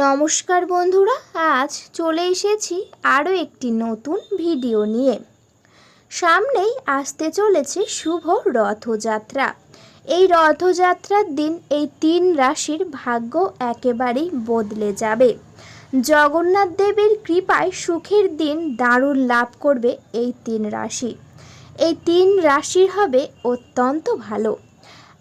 নমস্কার বন্ধুরা, আজ চলে এসেছি আরও একটি নতুন ভিডিও নিয়ে। সামনেই আসতে চলেছে শুভ রথযাত্রা। এই রথযাত্রার দিন এই তিন রাশির ভাগ্য একেবারেই বদলে যাবে। জগন্নাথ দেবের কৃপায় সুখের দিন দারুণ লাভ করবে এই তিন রাশি। এই তিন রাশির হবে অত্যন্ত ভালো।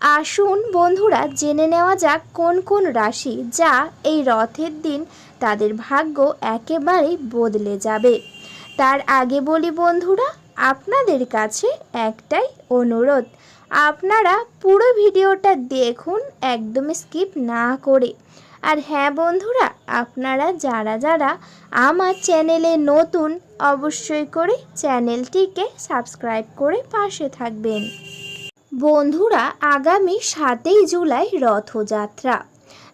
আসুন বন্ধুরা জেনে নেওয়া যাক কোন কোন রাশি যা এই রথের দিন তাদের ভাগ্য একেবারেই বদলে যাবে। তার আগে বলি বন্ধুরা, আপনাদের কাছে একটাই অনুরোধ। আপনারা পুরো ভিডিওটা দেখুন, একদম স্কিপ না করে। আর হ্যাঁ বন্ধুরা, আপনারা যারা যারা আমার চ্যানেলে নতুন, অবশ্যই করে চ্যানেলটিকে সাবস্ক্রাইব করে পাশে থাকবেন। বন্ধুরা আগামী সাতই জুলাই রথযাত্রা।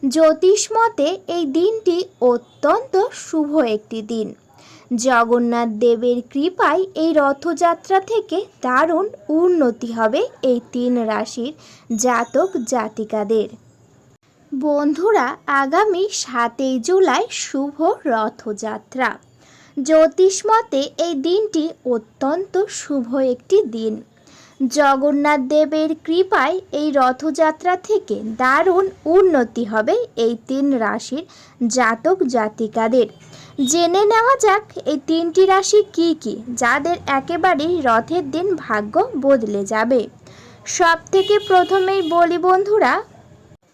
জ্যোতিষ মতে এই দিনটি অত্যন্ত শুভ একটি দিন। জগন্নাথ দেবের কৃপায় এই রথযাত্রা থেকে দারুণ উন্নতি হবে এই তিন রাশির জাতক জাতিকাদের। বন্ধুরা আগামী সাতই জুলাই শুভ রথযাত্রা। জ্যোতিষ মতে এই দিনটি অত্যন্ত শুভ একটি দিন। জগন্নাথ দেবের কৃপায় এই রথযাত্রা থেকে দারুণ উন্নতি হবে এই তিন রাশির জাতক জাতিকাদের। জেনে নেওয়া যাক এই তিনটি রাশি কি কি, যাদের একেবারেই রথের দিন ভাগ্য বদলে যাবে। সব থেকে প্রথমেই বলি বন্ধুরা,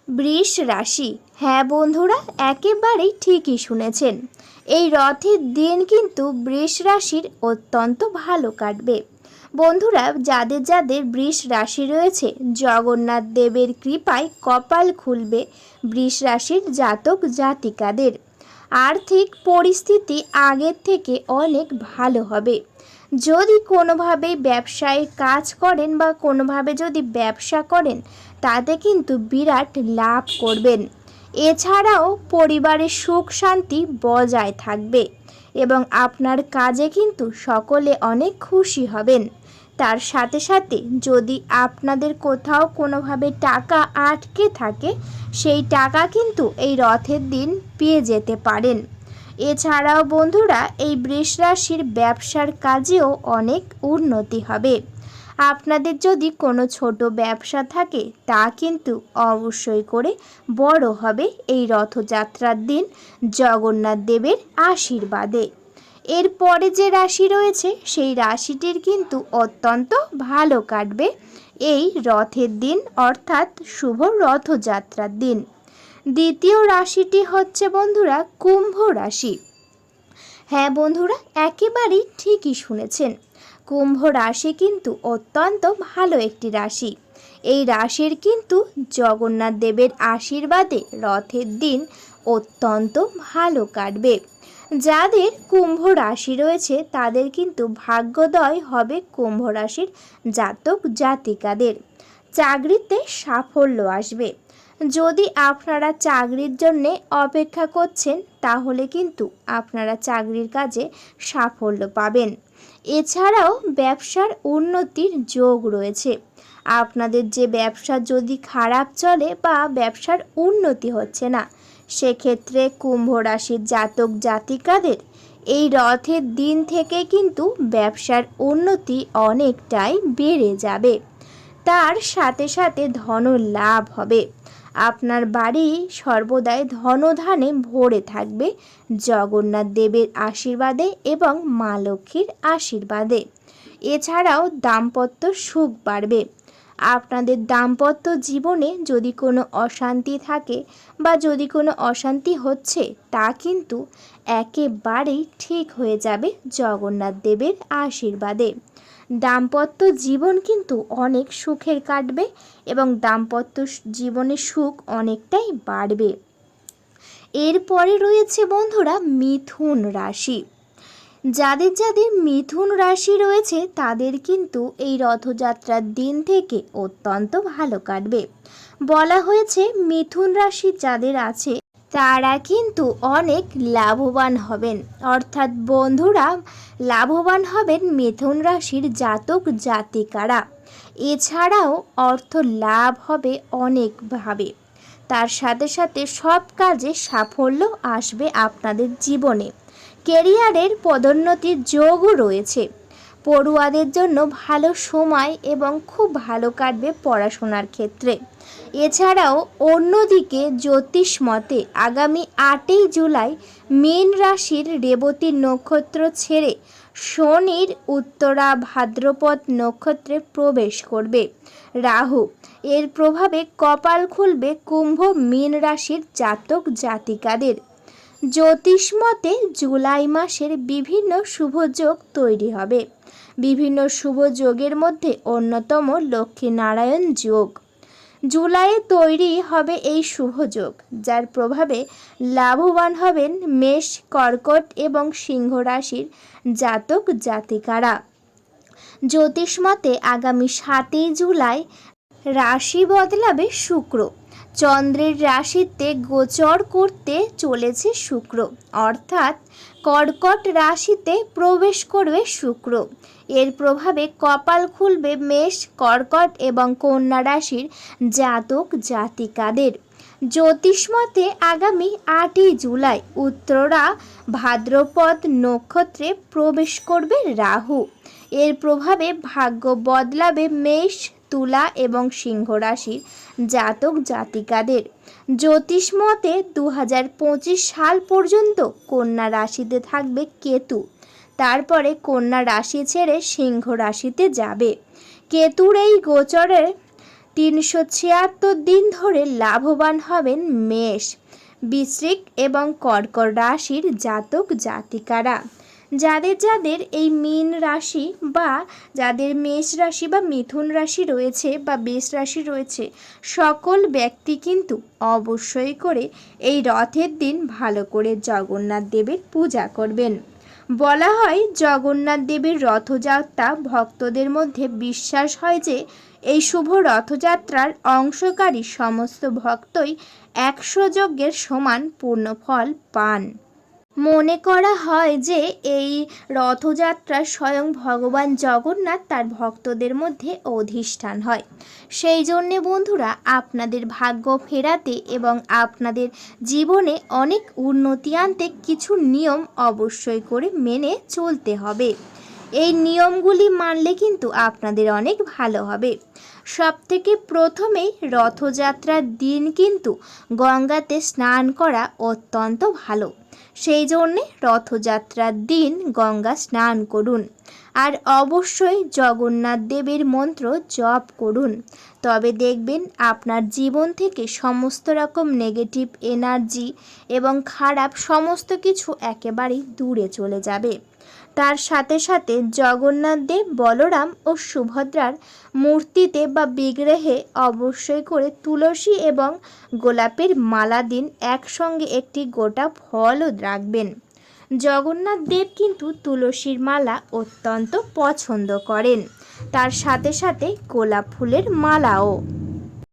বৃষ রাশি। হ্যাঁ বন্ধুরা, একেবারেই ঠিকই শুনেছেন। এই রথের দিন কিন্তু বৃষ রাশির অত্যন্ত ভালো কাটবে। বন্ধুরা, যাদের যাদের বৃষ রাশি রয়েছে, জগন্নাথ দেবের কৃপায় কপাল খুলবে বৃষ রাশির জাতক জাতিকাদের। আর্থিক পরিস্থিতি আগের থেকে অনেক ভালো হবে। যদি কোনোভাবে ব্যবসায় কাজ করেন বা কোনোভাবে যদি ব্যবসা করেন, তাতে কিন্তু বিরাট লাভ করবেন। এছাড়াও পরিবারের সুখ শান্তি বজায় থাকবে এবং আপনার কাজে কিন্তু সকলে অনেক খুশি হবেন। তার সাথে সাথে যদি আপনাদের কোথাও কোনোভাবে টাকা আটকে থাকে, সেই টাকা কিন্তু এই রথের দিন পেয়ে যেতে পারেন। এছাড়াও বন্ধুরা, এই বৃষ রাশির ব্যবসার কাজেও অনেক উন্নতি হবে। আপনাদের যদি কোনো ছোট ব্যবসা থাকে, তা কিন্তু অবশ্যই করে বড় হবে এই রথযাত্রার দিন। জগন্নাথ দেবের আশীর্বাদে। এরপরে যে রাশি রয়েছে, সেই রাশিটির কিন্তু অত্যন্ত ভালো কাটবে। এই রথের দিন, অর্থাৎ শুভ রথযাত্রার দিন। দ্বিতীয় রাশিটি হচ্ছে বন্ধুরা, কুম্ভ রাশি। হ্যাঁ বন্ধুরা, একেবারেই ঠিকই শুনেছেন। কুম্ভ রাশি কিন্তু অত্যন্ত ভালো একটি রাশি। এই রাশির কিন্তু জগন্নাথ দেবের আশীর্বাদে রথের দিন অত্যন্ত ভালো কাটবে। যাদের কুম্ভ রাশি রয়েছে, তাদের কিন্তু ভাগ্যদয় হবে কুম্ভ রাশির জাতক জাতিকাদের। চাকরিতে সাফল্য আসবে। যদি আপনারা চাকরির জন্যে অপেক্ষা করছেন, তাহলে কিন্তু আপনারা চাকরির কাজে সাফল্য পাবেন। এছাড়াও ব্যবসার উন্নতির যোগ রয়েছে। আপনাদের যে ব্যবসা যদি খারাপ চলে বা ব্যবসার উন্নতি হচ্ছে না সেক্ষেত্রে কুম্ভ রাশির জাতক জাতিকাদের এই রথের দিন থেকে কিন্তু ব্যবসার উন্নতি অনেকটাই বেড়ে যাবে। তার সাথে সাথে ধন লাভ হবে। আপনার বাড়ি সর্বদাই ধনধানে ভরে থাকবে। জগন্নাথ দেবের আশীর্বাদে এবং মা লক্ষ্মীর আশীর্বাদে। এছাড়াও দাম্পত্য সুখ বাড়বে। আপনাদের দাম্পত্য জীবনে যদি কোনো অশান্তি থাকে বা যদি কোনো অশান্তি হচ্ছে, তা কিন্তু একেবারেই ঠিক হয়ে যাবে জগন্নাথ দেবের আশীর্বাদে। দাম্পত্য জীবন কিন্তু অনেক সুখের কাটবে এবং দাম্পত্য জীবনে সুখ অনেকটাই বাড়বে। এরপরে রয়েছে বন্ধুরা, মিথুন রাশি। যাদের যাদের মিথুন রাশি রয়েছে, তাদের কিন্তু এই রথযাত্রার দিন থেকে অত্যন্ত ভালো কাটবে। বলা হয়েছে, মিথুন রাশি যাদের আছে, তারা কিন্তু অনেক লাভবান হবেন। অর্থাৎ বন্ধুরা, লাভবান হবেন মিথুন রাশির জাতক জাতিকারা। এছাড়াও অর্থ লাভ হবে অনেকভাবে। তার সাথে সাথে সব কাজে সাফল্য আসবে আপনাদের জীবনে। কেরিয়ারের পদোন্নতির যোগও রয়েছে। পড়ুয়াদের জন্য ভালো সময় এবং খুব ভালো কাটবে পড়াশোনার ক্ষেত্রে। এছাড়াও অন্যদিকে জ্যোতিষ মতে আগামী আটই জুলাই মীন রাশির রেবতী নক্ষত্র ছেড়ে শনির উত্তরা ভাদ্রপদ নক্ষত্রে প্রবেশ করবে। রাহু, এর প্রভাবে কপাল খুলবে কুম্ভ মীন রাশির জাতক জাতিকাদের। জ্যোতিষ মতে জুলাই মাসের বিভিন্ন শুভযোগ তৈরি হবে। বিভিন্ন শুভ যোগের মধ্যে অন্যতম লক্ষ্মীনারায়ণ যোগ। জুলাইয়ে তৈরি হবে এই শুভ যোগ, যার প্রভাবে লাভবান হবেন মেষ, কর্কট এবং সিংহ রাশির জাতক জাতিকারা। জ্যোতিষ মতে আগামী সাতই জুলাই রাশি বদলাবে শুক্র। চন্দ্রের রাশিতে গোচর করতে চলেছে শুক্র। অর্থাৎ কর্কট রাশিতে প্রবেশ করবে শুক্র। এর প্রভাবে কপাল খুলবে মেষ, কর্কট এবং কন্যা রাশির জাতক জাতিকাদের। জ্যোতিষমতে আগামী আটই জুলাই উত্তরা ভাদ্রপদ নক্ষত্রে প্রবেশ করবে রাহু। এর প্রভাবে ভাগ্য বদলাবে মেষ তুলা এবং সিংহ রাশির জাতক জাতিকাদের। জ্যোতিষ মতে দু হাজার পঁচিশ সাল পর্যন্ত কন্যা রাশিতে থাকবে কেতু। তারপরে কন্যা রাশি ছেড়ে সিংহ রাশিতে যাবে। কেতুর এই গোচরের তিনশো ছিয়াত্তর দিন ধরে লাভবান হবেন মেষ বিশ্রিক এবং কর্কট রাশির জাতক জাতিকারা। যাদের যাদের এই মীন রাশি বা যাদের মেষ রাশি বা মিথুন রাশি রয়েছে বা বেশ রাশি রয়েছে, সকল ব্যক্তি কিন্তু অবশ্যই করে এই রথের দিন ভালো করে জগন্নাথ দেবের পূজা করবেন। বলা হয় জগন্নাথ দেবের রথযাত্রা ভক্তদের মধ্যে বিশ্বাস হয় যে এই শুভ রথযাত্রার অংশকারী সমস্ত ভক্তই একশো যজ্ঞের সমান পূর্ণ ফল পান। মনে করা হয় যে এই রথযাত্রা স্বয়ং ভগবান জগন্নাথ তার ভক্তদের মধ্যে অধিষ্ঠান হয়। সেই জন্যে বন্ধুরা, আপনাদের ভাগ্য ফেরাতে এবং আপনাদের জীবনে অনেক উন্নতি আনতে কিছু নিয়ম অবশ্যই করে মেনে চলতে হবে। এই নিয়মগুলি মানলে কিন্তু আপনাদের অনেক ভালো হবে। সব থেকে প্রথমেই রথযাত্রার দিন কিন্তু গঙ্গাতে স্নান করা অত্যন্ত ভালো। সেই জন্যে রথযাত্রার দিন গঙ্গা স্নান করুন। আর অবশ্যই জগন্নাথ দেবের মন্ত্র জপ করুন। তবে দেখবেন আপনার জীবন থেকে সমস্ত রকম নেগেটিভ এনার্জি এবং খারাপ সমস্ত কিছু একেবারেই দূরে চলে যাবে। তার সাথে সাথে জগন্নাথ দেব, বলরাম ও সুভদ্রার মূর্তিতে বা বিগ্রহে অবশ্যই করে তুলসী এবং গোলাপের মালা দিন, একসঙ্গে একটি গোটা ফলও রাখবেন। জগন্নাথ দেব কিন্তু তুলসীর মালা অত্যন্ত পছন্দ করেন। তার সাথে সাথে গোলাপ ফুলের মালাও।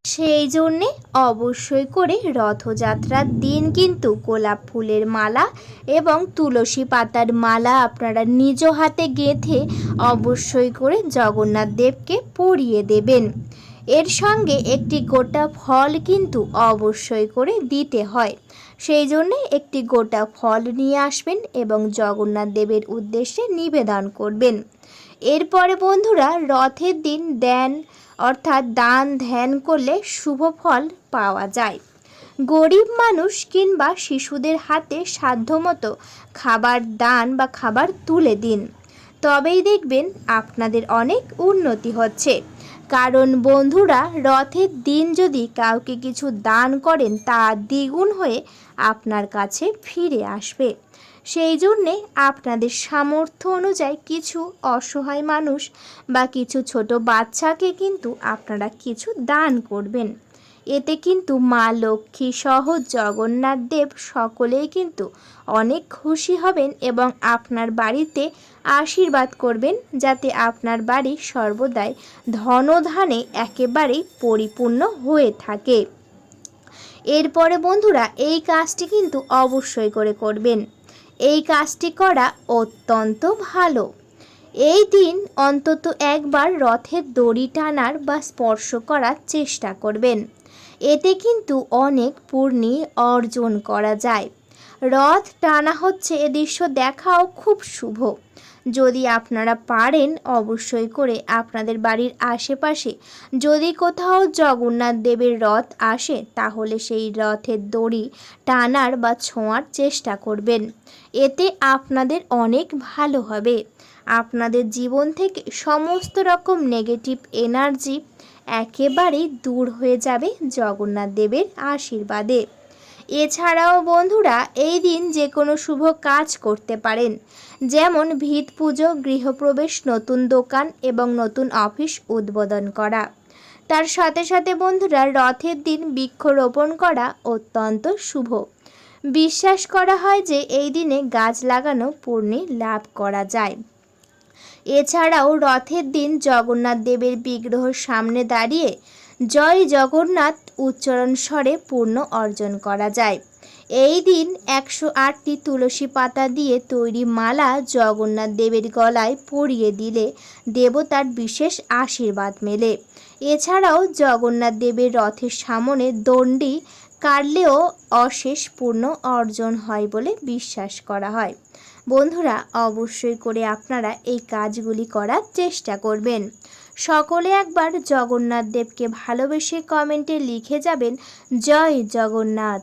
সেই জন্যে অবশ্যই করে রথযাত্রার দিন কিন্তু গোলাপ ফুলের মালা এবং তুলসী পাতার মালা আপনারা নিজ হাতে গেঁথে অবশ্যই করে জগন্নাথ দেবকে পরিয়ে দেবেন। এর সঙ্গে একটি গোটা ফল কিন্তু অবশ্যই করে দিতে হয়। সেই জন্যে একটি গোটা ফল নিয়ে আসবেন এবং জগন্নাথ দেবের উদ্দেশ্যে নিবেদন করবেন। এরপরে বন্ধুরা রথের দিন দেন অর্থাৎ দান ধ্যান করলে শুভ ফল পাওয়া যায়। গরিব মানুষ কিংবা শিশুদের হাতে সাধ্যমতো খাবার দান বা খাবার তুলে দিন। তবেই দেখবেন আপনাদের অনেক উন্নতি হচ্ছে। কারণ বন্ধুরা, রথের দিন যদি কাউকে কিছু দান করেন, তা দ্বিগুণ হয়ে আপনার কাছে ফিরে আসবে। সেই জন্যে আপনাদের সামর্থ্য অনুযায়ী কিছু অসহায় মানুষ বা কিছু ছোট বাচ্চাকে কিন্তু আপনারা কিছু দান করবেন। এতে কিন্তু মা লক্ষ্মী সহ জগন্নাথ দেব সকলেই কিন্তু অনেক খুশি হবেন এবং আপনার বাড়িতে আশীর্বাদ করবেন যাতে আপনার বাড়ি সর্বদাই ধনধানে একেবারেই পরিপূর্ণ হয়ে থাকে। এরপরে বন্ধুরা, এই কাজটি কিন্তু অবশ্যই করে করবেন। এই কাজটি করা অত্যন্ত ভালো। এই দিন অন্তত একবার রথের দড়ি টানার বা স্পর্শ করার চেষ্টা করবেন। এতে কিন্তু অনেক পূর্ণি অর্জন করা যায়। রথ টানা হচ্ছে এ দৃশ্য দেখাও খুব শুভ। যদি আপনারা পারেন অবশ্যই করে আপনাদের বাড়ির আশেপাশে যদি কোথাও জগন্নাথ দেবের রথ আসে, তাহলে সেই রথের দড়ি টানার বা ছোঁয়ার চেষ্টা করবেন। এতে আপনাদের অনেক ভালো হবে। আপনাদের জীবন থেকে সমস্ত রকম নেগেটিভ এনার্জি একেবারেই দূর হয়ে যাবে জগন্নাথ দেবের আশীর্বাদে। এছাড়াও বন্ধুরা, এই দিন যে কোনো শুভ কাজ করতে পারেন। যেমন ভিত পুজো, গৃহপ্রবেশ, নতুন দোকান এবং নতুন অফিস উদ্বোধন করা। তার সাথে সাথে বন্ধুরা, রথের দিন বৃক্ষরোপণ করা অত্যন্ত শুভ। বিশ্বাস করা হয় যে এই দিনে গাছ লাগানো পূর্ণি লাভ করা যায়। এছাড়াও রথের দিন জগন্নাথ দেবের বিগ্রহের সামনে দাঁড়িয়ে জয় জগন্নাথ উচ্চারণ স্বরে পূর্ণ অর্জন করা যায়। এই দিন একশো আটটি তুলসী পাতা দিয়ে তৈরি মালা জগন্নাথ দেবের গলায় পরিয়ে দিলে দেবতার বিশেষ আশীর্বাদ মেলে। এছাড়াও জগন্নাথ দেবের রথের সামনে দণ্ডি কাটলেও অশেষ পূর্ণ অর্জন হয় বলে বিশ্বাস করা হয়। বন্ধুরা, অবশ্যই করে আপনারা এই কাজগুলি করার চেষ্টা করবেন। সকলে একবার জগন্নাথ দেবকে ভালোবেসে কমেন্টে লিখে যাবেন, জয় জগন্নাথ।